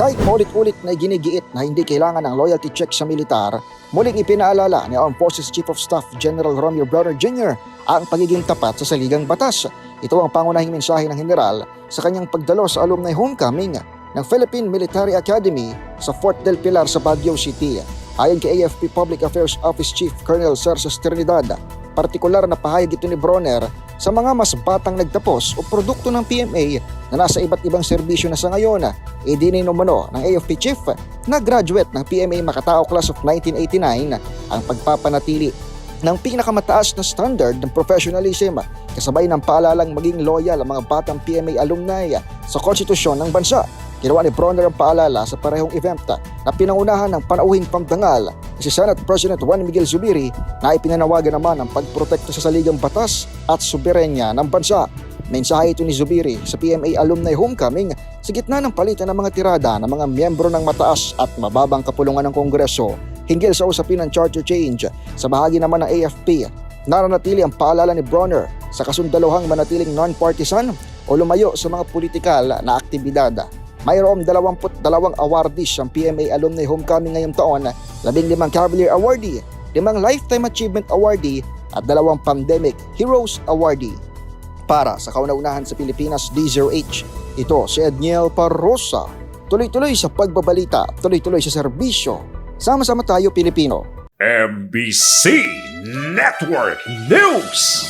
Kahit maulit-ulit na ginigiit na hindi kailangan ng loyalty check sa militar, muling ipinaalala ni Armed Forces Chief of Staff General Romeo Browner Jr. ang pagiging tapat sa saligang batas. Ito ang pangunahing mensahe ng general sa kanyang pagdalo sa alumni homecoming ng Philippine Military Academy sa Fort del Pilar sa Baguio City. Ayon kay AFP Public Affairs Office Chief Colonel Cerces Trinidad, partikular na pahayag ito ni Bronner sa mga mas batang nagtapos o produkto ng PMA na nasa iba't ibang serbisyo na sa ngayon. Idinin umano ng AFP Chief na graduate ng PMA Makatao Class of 1989 ang pagpapanatili ng pinakamataas na standard ng professionalism kasabay ng paalalang maging loyal ang mga batang PMA alumni sa konstitusyon ng bansa. Ginawa ni Bronner ang paalala sa parehong event na pinangunahan ng panauhing pamdangal si Senate President Juan Miguel Zubiri na ipinanawagan naman ang pagprotekta sa saligang batas at soberenya ng bansa. Mensahe ito ni Zubiri sa PMA Alumni Homecoming sa gitna ng palitan ng mga tirada ng mga miyembro ng mataas at mababang kapulungan ng Kongreso hinggil sa usapin ng charter change. Sa bahagi naman ng AFP, naranatili ang paalala ni Bronner sa kasundaluhang manatiling non-partisan o lumayo sa mga politikal na aktibidad. Mayroong 22 awardees ang PMA Alumni Homecoming ngayong taon, 15 Cavalier Awardee, 5 Lifetime Achievement Awardee at 2 Pandemic Heroes Awardee. Para sa kauna-unahan sa Pilipinas D0H, ito si Edniel Parrosa. Tuloy-tuloy sa pagbabalita, tuloy-tuloy sa serbisyo. Sama-sama tayo Pilipino. MBC Network News.